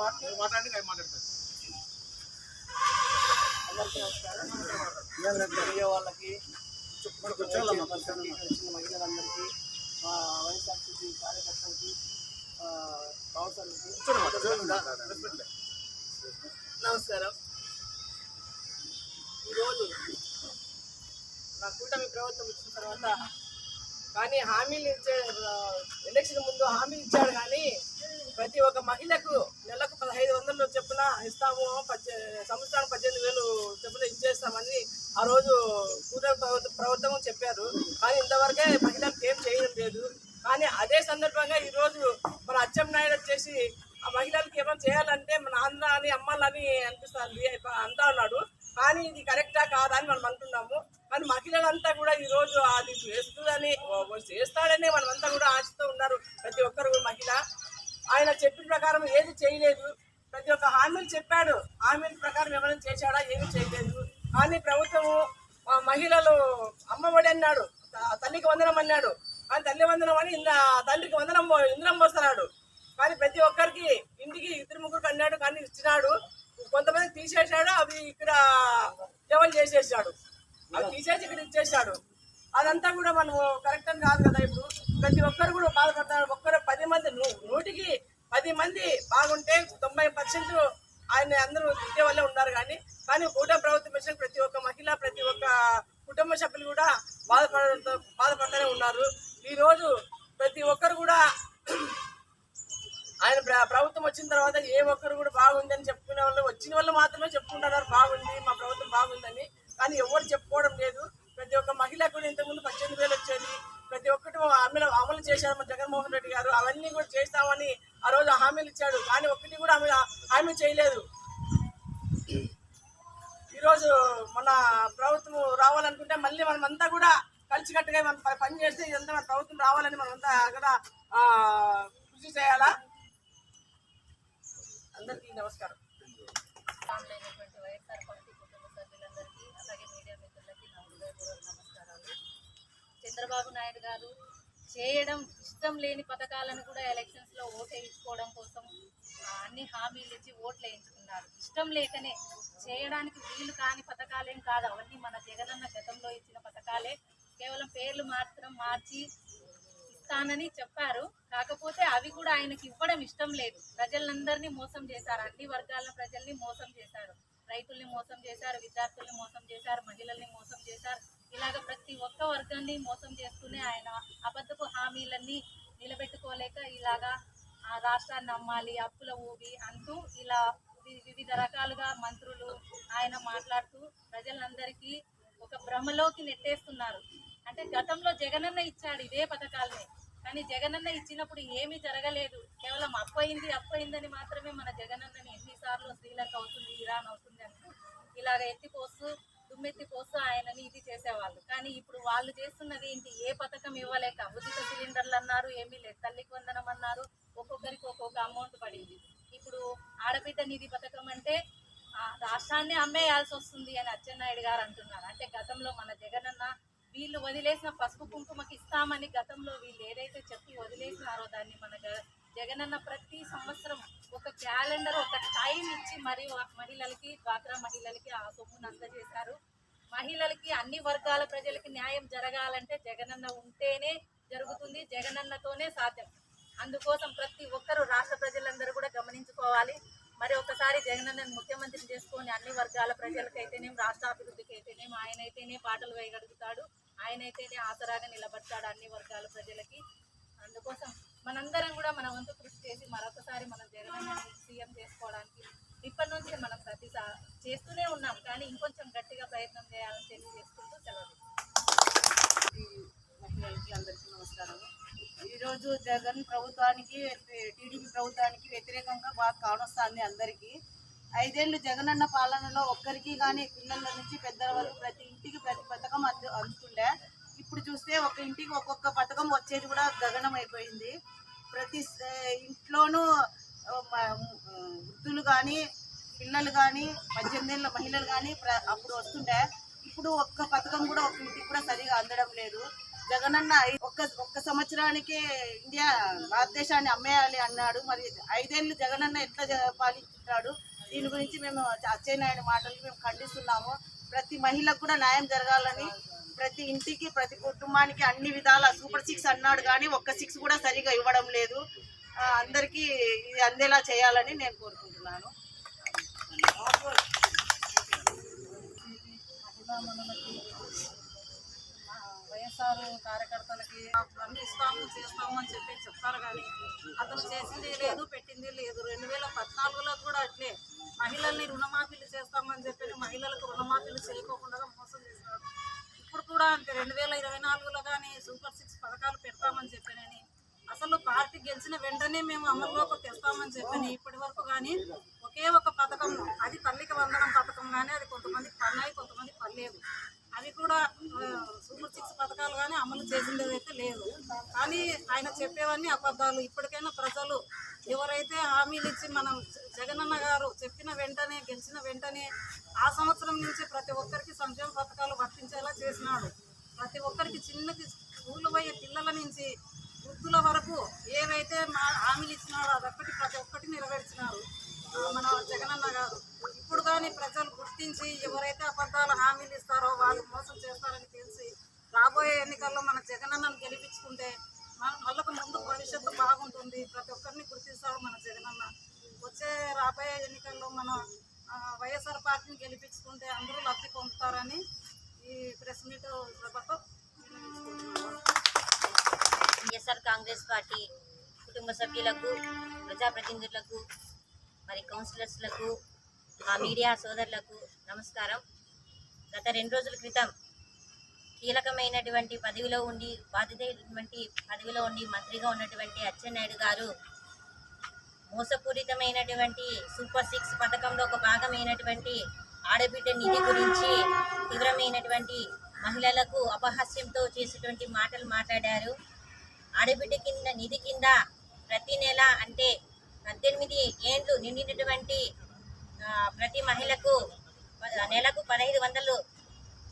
మాట్లాడండి నేను మాట్లాడతాను అందరికీ నమస్కారం వాళ్ళకి వచ్చిన మహిళలందరికీ వైఎస్ఆర్సీపీ కార్యకర్తలకి కౌన్సిలర్కి నమస్కారం. ఈరోజు నా కూటమి ప్రభుత్వం వచ్చిన తర్వాత కానీ హామీలు ఇచ్చే ఎలక్షన్ ముందు హామీలు ఇచ్చాడు కానీ ప్రతి ఒక్క మహిళకు నెలకు పదహైదు వందలు చెప్పున ఇస్తాము పద్దె సంవత్సరానికి పద్దెనిమిది వేలు చెప్పున ఇచ్చేస్తామని ఆ రోజు కూటమి ప్రభుత్వం చెప్పారు. కానీ ఇంతవరకే మహిళలకు ఏం చేయడం లేదు. కానీ అదే సందర్భంగా ఈరోజు మన అచ్చెం నాయుడు వచ్చేసి ఆ మహిళలకు ఏమైనా చేయాలంటే మన ఆంధ్ర అని అమ్మాలని అనిపిస్తుంది అంటా ఉన్నాడు. కానీ ఇది కరెక్టా కాదా అని మనం అంటున్నాము. కానీ మహిళలంతా కూడా ఈరోజు అది చేస్తుందని చేస్తాడని మనమంతా కూడా ఆశతో ఉన్నారు ప్రతి ఒక్కరు కూడా మహిళ. ఆయన చెప్పిన ప్రకారం ఏది చేయలేదు. ప్రతి ఒక్క హామీలు చెప్పాడు. హామీల ప్రకారం ఎవరైనా చేశాడా ఏమీ చేయలేదు. కానీ ప్రభుత్వము మహిళలు అమ్మఒడి అన్నాడు. త- తల్లికి వందనం అన్నాడు. కానీ తల్లి వందనం అని ఇంద తండ్రికి వందనం ఇంద్రం పోస్తున్నాడు కానీ ప్రతి ఒక్కరికి ఇంటికి ఇద్దరు ముగ్గురికి అన్నాడు కానీ ఇచ్చినాడు. కొంతమంది తీసేశాడు అవి ఇక్కడ లెవెల్ చేసేసాడు. అది తీసేసి ఇక్కడ ఇచ్చేసాడు అదంతా కూడా మనం కరెక్ట్ అని కాదు కదా ఇప్పుడు. ప్రతి ఒక్కరు కూడా బాధపడతారు. ఒక్కరు పది మంది నూ- నూటికి పది మంది బాగుంటే తొంభై పర్సెంట్ ఆయన అందరూ ఇదే వల్లే ఉన్నారు కానీ కానీ కూటమి ప్రభుత్వం మిషన్ ప్రతి ఒక్క మహిళ ప్రతి ఒక్క కుటుంబ సభ్యులు కూడా బాధపడుతూ బాధపడుతూనే ఉన్నారు. ఈ రోజు ప్రతి ఒక్కరు కూడా ఆయన ప్రభుత్వం వచ్చిన తర్వాత ఏ ఒక్కరు కూడా బాగుందని చెప్పుకునే వాళ్ళు వచ్చిన వాళ్ళు మాత్రమే చెప్పుకుంటున్నారు. బాగుంది మా ప్రభుత్వం బాగుందని. కానీ ఎవరు చెప్పుకోవడం లేదు. ప్రతి ఒక్క మహిళ కూడా ఇంతకుముందు పద్దెనిమిది వేలు వచ్చేది. ప్రతి ఒక్కటి హామీలు అమలు చేశారు మా జగన్మోహన్ రెడ్డి గారు. అవన్నీ కూడా చేస్తామని ఆ రోజు హామీలు ఇచ్చాడు. కానీ ఒక్కటి కూడా ఆమె హామీ చేయలేదు. ఈరోజు మన ప్రభుత్వం రావాలనుకుంటే మళ్ళీ మనం అంతా కూడా కలిసికట్టుగా మనం పని చేస్తే ఇదంతా మన ప్రభుత్వం రావాలని మనం అంతా కూడా కృషి చేయాలా? అందరికీ నమస్కారం. చేయడం ఇష్టం లేని పథకాలను కూడా ఎలక్షన్స్లో ఓటు వేయించుకోవడం కోసం అన్ని హామీలు ఇచ్చి ఓట్లు వేయించుకున్నారు. ఇష్టం లేకనే చేయడానికి వీలు కాని పథకాలేం కాదు. అవన్నీ మన జగనన్న గతంలో ఇచ్చిన పథకాలే. కేవలం పేర్లు మాత్రం మార్చి ఇస్తానని చెప్పారు. కాకపోతే అవి కూడా ఆయనకి ఇవ్వడం ఇష్టం లేదు. ప్రజలందరినీ మోసం చేశారు. అన్ని వర్గాల ప్రజల్ని మోసం చేశారు. రైతుల్ని మోసం చేశారు. విద్యార్థుల్ని మోసం చేశారు. మహిళల్ని మోసం చేశారు. ఇలాగ ప్రతి ఒక్క వర్గాన్ని మోసం చేస్తూనే ఆయన అబద్ధపు హామీలన్నీ నిలబెట్టుకోలేక ఇలాగా ఆ రాష్ట్రాన్ని అమ్మాలి అప్పుల ఊబి అంటూ ఇలా వివిధ రకాలుగా మంత్రులు ఆయన మాట్లాడుతూ ప్రజలందరికీ ఒక భ్రమలోకి నెట్టేస్తున్నారు. అంటే గతంలో జగనన్న ఇచ్చాడు ఇదే పథకాలనే. కానీ జగనన్న ఇచ్చినప్పుడు ఏమీ జరగలేదు. కేవలం అప్పయింది అప్పయిందని మాత్రమే మన జగనన్నని ఎన్నిసార్లు శ్రీలంక అవుతుంది ఇరాన్ అవుతుంది అంటూ ఇలాగ ఎత్తిపోస్తూ దుమ్మెత్తి కోసం ఆయనని ఇది చేసేవాళ్ళు. కానీ ఇప్పుడు వాళ్ళు చేస్తున్నది ఏంటి? ఏ పథకం ఇవ్వలేక ఉచిత సిలిండర్లు అన్నారు ఏమీ లేదు. తల్లికి వందనం అన్నారు. ఒక్కొక్కరికి ఒక్కొక్క అమౌంట్ పడింది. ఇప్పుడు ఆడబిడ్డ నిధి పథకం అంటే రాష్ట్రాన్ని అమ్మేయాల్సి వస్తుంది అని అచ్చెన్నాయుడు గారు అంటున్నారు. అంటే గతంలో మన జగనన్న వీళ్ళు వదిలేసిన పసుపు కుంకుమకి ఇస్తామని గతంలో వీళ్ళు ఏదైతే చెప్పి వదిలేసినారో దాన్ని మన జగనన్న ప్రతి సంవత్సరం ఒక క్యాలెండర్ ఒక టైం ఇచ్చి మరి మహిళలకి డ్వాక్రా మహిళలకి ఆ సొమ్మును అందజేశారు. మహిళలకి అన్ని వర్గాల ప్రజలకి న్యాయం జరగాలంటే జగనన్న ఉంటేనే జరుగుతుంది జగనన్నతోనే సాధ్యం. అందుకోసం ప్రతి ఒక్కరూ రాష్ట్ర ప్రజలందరూ కూడా గమనించుకోవాలి. మరి ఒకసారి జగనన్నను ముఖ్యమంత్రిని చేసుకొని అన్ని వర్గాల ప్రజలకైతేనేం రాష్ట్ర అభివృద్ధికి అయితేనేం ఆయన అయితేనే పాటలు వేయగలుగుతాడు. ఆయన అయితేనే ఆసరాగా నిలబడతాడు అన్ని వర్గాల ప్రజలకి. అందుకోసం మనందరం కూడా మన వంతు కృషి చేసి మరొకసారి మనం జగన్ సీఎం చేసుకోవడానికి ఇప్పటి నుంచి మనం ప్రతి చేస్తూనే ఉన్నాం. కానీ ఇంకొంచెం గట్టిగా ప్రయత్నం చేయాలని తెలియజేసుకుంటూ సెలవు. మహిళలకి అందరికీ నమస్కారం. ఈరోజు జగన్ ప్రభుత్వానికి టీడీపీ ప్రభుత్వానికి వ్యతిరేకంగా బాగా కానొస్తుంది అందరికీ. ఐదేళ్ళు జగనన్న పాలనలో ఒక్కరికి కానీ పిల్లల నుంచి పెద్దల వరకు ప్రతి ఇంటికి ప్రతి పథకం అందు అందుతుండే. ఇప్పుడు చూస్తే ఒక ఇంటికి ఒక్కొక్క పథకం వచ్చేది కూడా గగనం అయిపోయింది ప్రతి ఇంట్లోనూ వృద్ధులు కానీ పిల్లలు కానీ పద్దెనిమిది ఏళ్ళ మహిళలు కానీ అప్పుడు వస్తుండే ఇప్పుడు ఒక్క పథకం కూడా ఒక ఇంటికి కూడా సరిగా అందడం లేదు. జగనన్న ఒక్క ఒక్క సంవత్సరానికి ఇండియా భారతదేశాన్ని అమ్మేయాలి అన్నాడు. మరి ఐదేళ్ళు జగనన్న ఎట్లా జ- దీని గురించి మేము అచ్చెన్నాయుడు మాటలు మేము ఖండిస్తున్నాము. ప్రతి మహిళకు కూడా న్యాయం జరగాలని ప్రతి ఇంటికి ప్రతి కుటుంబానికి అన్ని విధాల సూపర్ సిక్స్ అన్నాడు కానీ ఒక్క సిక్స్ కూడా సరిగా ఇవ్వడం లేదు. అందరికీ ఇది అందేలా చేయాలని నేను కోరుకుంటున్నాను. వైఎస్ఆర్ కార్యకర్తలకి అన్ని ఇస్తాము చేస్తాము అని చెప్పి చెప్తారు కానీ అతను చేసింది లేదు పెట్టింది లేదు. రెండు వేల పద్నాలుగులో కూడా అట్లే మహిళల్ని రుణమాఫీలు చేస్తామని చెప్పి మహిళలకు రుణమాఫీలు చేయకోకుండా మోసం చేశారు. ఇప్పుడు కూడా అంతే రెండు వేల ఇరవై నాలుగులో కానీ సూపర్ సిక్స్ పథకాలు పెడతామని చెప్పానని. అసలు పార్టీ గెలిచిన వెంటనే మేము అమల్లోకి తెస్తామని చెప్పాను ఇప్పటి వరకు కానీ ఒకే ఒక పథకం అది తల్లికి వందనం పథకం కానీ అది కొంతమందికి పన్నాయి కొంతమందికి పర్లేదు అవి కూడా సూపర్ సిక్స్ పథకాలు కానీ అమలు చేసింది అయితే లేదు. కానీ ఆయన చెప్పేవన్నీ అబద్ధాలు. ఇప్పటికైనా ప్రజలు ఎవరైతే హామీలు ఇచ్చి మనం జగనన్న గారు చెప్పిన వెంటనే గెలిచిన వెంటనే ఆ సంవత్సరం నుంచి ప్రతి ఒక్కరికి సంక్షేమ పథకాలు వర్తించేలా చేసినాడు. ప్రతి ఒక్కరికి చిన్నకి స్కూల్ పోయే పిల్లల నుంచి వృద్ధుల వరకు ఏవైతే మా హామీలు ఇచ్చినాడో అదొక్కటి ప్రతి ఒక్కటి నెరవేర్చినారు మన జగనన్న గారు. ఇప్పుడు కానీ ప్రజలు గుర్తించి ఎవరైతే అబద్ధాలు హామీలు ఇస్తారో వాళ్ళు మోసం చేస్తారని తెలిసి రాబోయే ఎన్నికల్లో మన జగనన్నను గెలిపించుకుంటే మన వాళ్ళకు ముందు భవిష్యత్తు బాగుంటుంది. ప్రతి ఒక్కరిని గుర్తిస్తాడు మన జగనన్న. వచ్చే రాబోయే ఎన్నికల్లో మన వైఎస్ఆర్ పార్టీని గెలిపించుకుంటే అందరూ లబ్ధి పొందుతారని ఈ press meet YSR Congress party కుటుంబ సభ్యులకు ప్రజాప్రతినిధులకు మరి కౌన్సిలర్స్లకు మా మీడియా సోదరులకు నమస్కారం. గత రెండు రోజుల క్రితం కీలకమైనటువంటి పదవిలో ఉండి బాధితమైనటువంటి పదవిలో ఉండి మంత్రిగా ఉన్నటువంటి అచ్చెన్నాయుడు గారు మోసపూరితమైనటువంటి సూపర్ సిక్స్ పథకంలో ఒక భాగమైనటువంటి ఆడబిడ్డ నిధి గురించి తీవ్రమైనటువంటి మహిళలకు అపహాస్యంతో చేసేటువంటి మాటలు మాట్లాడారు. ఆడబిడ్డ కింద నిధి కింద ప్రతి నెల అంటే పద్దెనిమిది ఏండ్లు నిండినటువంటి ప్రతి మహిళకు ప- నెలకు పదహైదు వందలు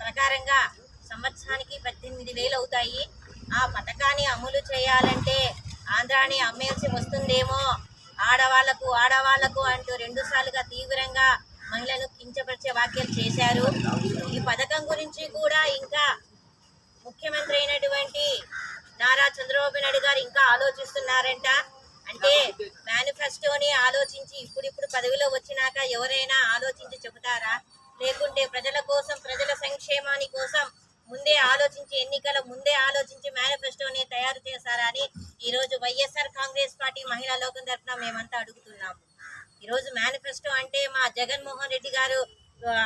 ప్రకారంగా సంవత్సరానికి పద్దెనిమిది వేలు అవుతాయి. ఆ పథకాన్ని అమలు చేయాలంటే ఆంధ్రాని అమ్మేసి వస్తుందేమో. ఆడవాళ్ళకు ఆడవాళ్ళకు అంటూ రెండు సార్లుగా తీవ్రంగా మహిళను కించపరిచే వ్యాఖ్యలు చేశారు. ఈ పథకం గురించి కూడా ఇంకా ముఖ్యమంత్రి అయినటువంటి నారా చంద్రబాబు నాయుడు గారు ఇంకా ఆలోచిస్తున్నారంట. అంటే మేనిఫెస్టోని ఆలోచించి ఇప్పుడిప్పుడు పదవిలో వచ్చినాక ఎవరైనా ఆలోచించి చెబుతారా? లేకుంటే ప్రజల కోసం ప్రజల సంక్షేమాని కోసం ముందే ఆలోచించి ఎన్నికల ముందే ఆలోచించి మేనిఫెస్టోని తయారు చేశారా అని ఈరోజు వైఎస్ఆర్ కాంగ్రెస్ పార్టీ మహిళా లోకం తరఫున మేమంతా అడుగుతున్నాము ఈరోజు మేనిఫెస్టో అంటే మా జగన్మోహన్ రెడ్డి గారు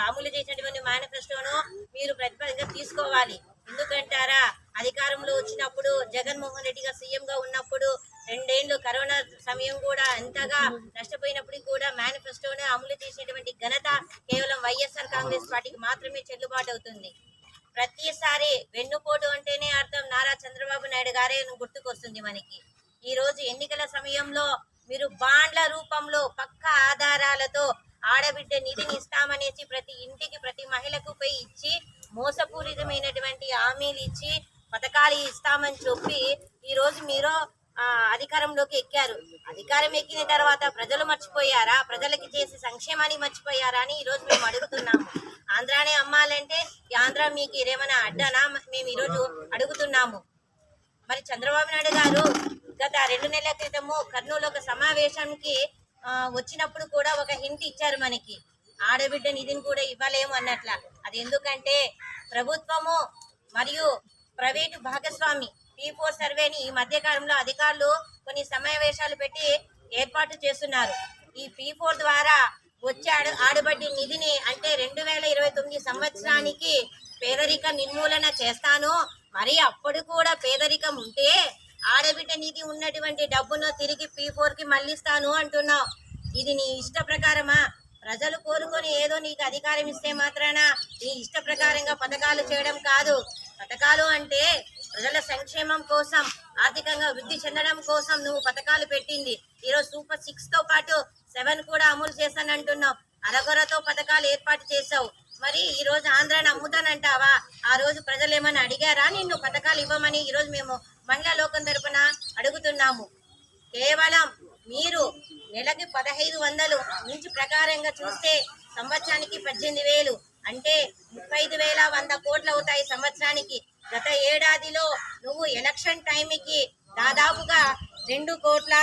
అమలు చేసినటువంటి మేనిఫెస్టోను మీరు ప్రతిపాదనగా తీసుకోవాలి. ఎందుకంటారా? అధికారంలో వచ్చినప్పుడు జగన్మోహన్ రెడ్డి గారు సీఎం ఉన్నప్పుడు రెండేళ్ళు కరోనా సమయం కూడా ఎంతగా నష్టపోయినప్పటికీ కూడా మేనిఫెస్టోను అమలు చేసినటువంటి ఘనత కేవలం వైఎస్ఆర్ కాంగ్రెస్ పార్టీకి మాత్రమే చెల్లుబాటు అవుతుంది. ప్రతిసారి వెన్నుపోటు అంటేనే అర్థం నారా చంద్రబాబు నాయుడు గారే గుర్తుకొస్తుంది మనకి. ఈ రోజు ఎన్నికల సమయంలో మీరు బాండ్ల రూపంలో పక్క ఆధారాలతో ఆడబిడ్డ నిధిని ఇస్తామనేసి ప్రతి ఇంటికి ప్రతి మహిళకు పోయి ఇచ్చి మోసపూరితమైనటువంటి హామీలు ఇచ్చి పథకాలు ఇస్తామని చెప్పి ఈరోజు మీరు అధికారంలోకి ఎక్కారు. అధికారం ఎక్కిన తర్వాత ప్రజలు మర్చిపోయారా? ప్రజలకి చేసే సంక్షేమాన్ని మర్చిపోయారా అని ఈరోజు మేము అడుగుతున్నాము. ఆంధ్రానే అమ్మాలంటే ఆంధ్ర మీకు ఏమైనా అడ్డానా? మేము ఈరోజు అడుగుతున్నాము. మరి చంద్రబాబు నాయుడు గారు గత రెండు నెలల క్రితము కర్నూలు ఒక సమావేశానికి వచ్చినప్పుడు కూడా ఒక హింట్ ఇచ్చారు మనకి. ఆడబిడ్డ నిధిని కూడా ఇవ్వలేము అన్నట్ల. అది ఎందుకంటే ప్రభుత్వము మరియు ప్రైవేటు భాగస్వామి పీ ఫోర్ సర్వేని ఈ మధ్య కాలంలో అధికారులు కొన్ని సమావేశాలు పెట్టి ఏర్పాటు చేస్తున్నారు. ఈ పీ ఫోర్ ద్వారా వచ్చే ఆడ ఆడబడ్డి నిధిని అంటే రెండు వేల ఇరవై తొమ్మిది సంవత్సరానికి పేదరిక నిర్మూలన చేస్తాను. మరి అప్పుడు కూడా పేదరికం ఉంటే ఆడబిడ్డ నిధి ఉన్నటువంటి డబ్బును తిరిగి పీ ఫోర్కి మళ్ళిస్తాను అంటున్నావు. ఇది నీ ఇష్ట ప్రకారమా? ప్రజలు కోరుకొని ఏదో నీకు అధికారం ఇస్తే మాత్రాన నీ ఇష్ట ప్రకారంగా పథకాలు చేయడం కాదు. పథకాలు అంటే ప్రజల సంక్షేమం కోసం ఆర్థికంగా వృద్ధి చెందడం కోసం నువ్వు పథకాలు పెట్టింది. ఈరోజు సూపర్ సిక్స్తో పాటు సెవెన్ కూడా అమలు చేశానంటున్నావు అరగొరతో పథకాలు ఏర్పాటు చేశావు. మరి ఈ రోజు ఆంధ్రాని అమ్ముతానంటావా ఆ రోజు ప్రజలు ఏమైనా అడిగారా నిన్ను? పథకాలు ఇవ్వమని ఈ రోజు మేము మహిళా లోకం తరపున అడుగుతున్నాము. కేవలం మీరు నెలకి పదహైదు వందలు నుంచి ప్రకారంగా చూస్తే సంవత్సరానికి పద్దెనిమిది వేలు. అంటే ముప్పై ఐదు వేల వంద కోట్లు అవుతాయి సంవత్సరానికి. గత ఏడాదిలో నువ్వు ఎలక్షన్ టైంకి దాదాపుగా రెండు కోట్ల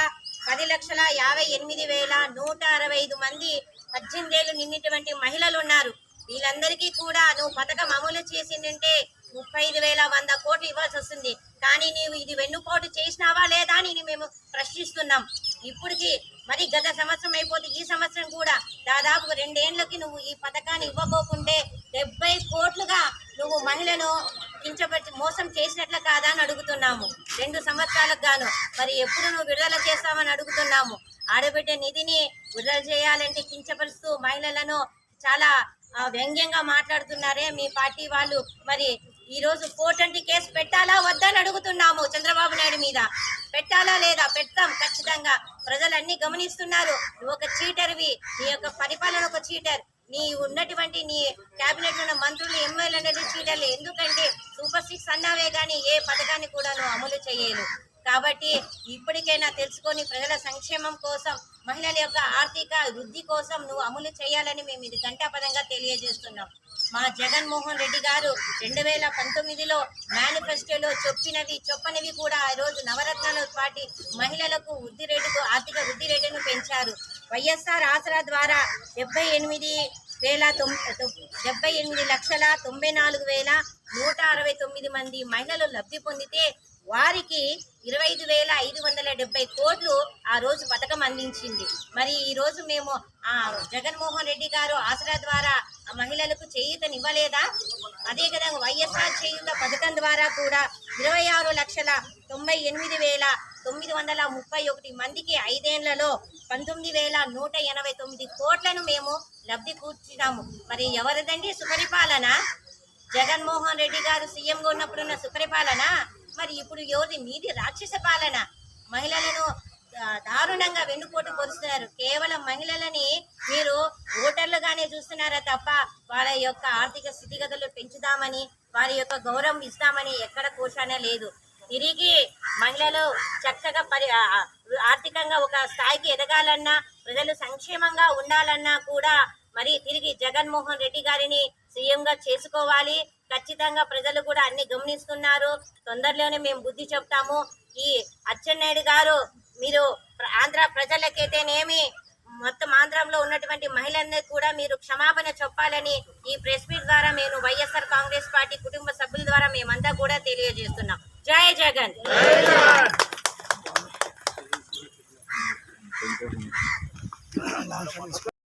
పది లక్షల యాభై ఎనిమిది వేల నూట అరవై ఐదు మంది పద్దెనిమిదేళ్ళు నిన్నటువంటి మహిళలు ఉన్నారు. వీళ్ళందరికీ కూడా నువ్వు పథకం అమలు చేసిందంటే ముప్పై ఐదు వేల వంద కోట్లు ఇవ్వాల్సి వస్తుంది. కానీ నీవు ఇది వెన్నుపోటు చేసినావా లేదా అని మేము ప్రశ్నిస్తున్నాం. ఇప్పటికి మరి గత సంవత్సరం అయిపోతే ఈ సంవత్సరం కూడా దాదాపు రెండేళ్ళకి నువ్వు ఈ పథకాన్ని ఇవ్వబోకుంటే డెబ్బై కోట్లుగా నువ్వు మహిళను కించపరిచి మోసం చేసినట్లు కాదా అని అడుగుతున్నాము. రెండు సంవత్సరాలకు గాను. మరి ఎప్పుడు నువ్వు విడుదల చేస్తామని అడుగుతున్నాము. ఆడబిడ్డ నిధిని విడుదల చేయాలంటే కించపరుస్తూ మహిళలను చాలా వ్యంగ్యంగా మాట్లాడుతున్నారే మీ పార్టీ వాళ్ళు. మరి ఈ రోజు ఫోర్ ట్వంటీ కేసు పెట్టాలా వద్దని అడుగుతున్నాము చంద్రబాబు నాయుడు మీద. పెట్టాలా లేదా? పెడతాం ఖచ్చితంగా. ప్రజలన్నీ గమనిస్తున్నారు. నువ్వు ఒక చీటర్వి. నీ యొక్క పరిపాలన ఒక చీటర్. నీ ఉన్నటువంటి నీ క్యాబినెట్ ఉన్న మంత్రులు ఎమ్మెల్యేలు అనేది ఎందుకంటే సూపర్ సిక్స్ అన్నావే కానీ ఏ పథకాన్ని కూడా నువ్వు అమలు చేయలేదు కాబట్టి ఇప్పటికైనా తెలుసుకొని ప్రజల సంక్షేమం కోసం మహిళల యొక్క ఆర్థిక వృద్ధి కోసం నువ్వు అమలు చేయాలని మేము ఇది ఘంటాపదంగా తెలియజేస్తున్నాం. మా జగన్మోహన్ రెడ్డి గారు రెండు వేల పంతొమ్మిదిలో మేనిఫెస్టోలో చెప్పినవి చెప్పనివి కూడా ఆ రోజు నవరత్నాల పాటి మహిళలకు వృద్ధి రేటుకు ఆర్థిక వృద్ధి రేటును పెంచారు. వైఎస్ఆర్ ఆసరా ద్వారా డెబ్బై ఎనిమిది వేల డెబ్బై ఎనిమిది లక్షల తొంభై నాలుగు వేల నూట అరవై తొమ్మిది మంది మహిళలు లబ్ధి పొందితే వారికి ఇరవై ఐదు వేల ఐదు వందల డెబ్బై కోట్లు ఆ రోజు పథకం అందించింది. మరి ఈ రోజు మేము ఆ జగన్మోహన్ రెడ్డి గారు ఆసరా ద్వారా ఆ మహిళలకు చేయూతనివ్వలేదా? అదే విధంగా వైఎస్ఆర్ చేయూత పథకం ద్వారా కూడా ఇరవై ఆరు లక్షల తొంభై ఎనిమిది వేల తొమ్మిది వందల ముప్పై ఒకటి మందికి ఐదేళ్ళలో పంతొమ్మిది వేల నూట ఎనభై తొమ్మిది కోట్లను మేము లబ్ధి కూర్చున్నాము మరి ఎవరిదండి సుపరిపాలన? జగన్మోహన్ రెడ్డి గారు సీఎంగా ఉన్నప్పుడున్న సుపరిపాలన? మరి ఇప్పుడు ఎవరి మీది రాక్షస పాలన. మహిళలను దారుణంగా వెన్నుపోటు పొరుస్తున్నారు. కేవలం మహిళలని మీరు ఓటర్లుగానే చూస్తున్నారా తప్ప వాళ్ళ యొక్క ఆర్థిక స్థితిగతులు పెంచుదామని వారి యొక్క గౌరవం ఇస్తామని ఎక్కడ కోశానే లేదు. తిరిగి మహిళలు చక్కగా పరి ఆర్థికంగా ఒక స్థాయికి ఎదగాలన్నా ప్రజలు సంక్షేమంగా ఉండాలన్నా కూడా మరి తిరిగి జగన్మోహన్ రెడ్డి గారిని సీఎంగా చేసుకోవాలి. ఖచ్చితంగా ప్రజలు కూడా అన్ని గమనిస్తున్నారు. తొందరలోనే మేము బుద్ధి చెప్తాము. ఈ అచ్చెన్నాయుడు గారు మీరు ఆంధ్ర ప్రజలకైతేనేమి మొత్తం ఆంధ్రంలో ఉన్నటువంటి మహిళలందరికీ కూడా మీరు క్షమాపణ చెప్పాలని ఈ ప్రెస్ మీట్ ద్వారా మేము వైఎస్ఆర్ కాంగ్రెస్ పార్టీ కుటుంబ సభ్యుల ద్వారా మేమంతా కూడా తెలియజేస్తున్నాం. జై జగన్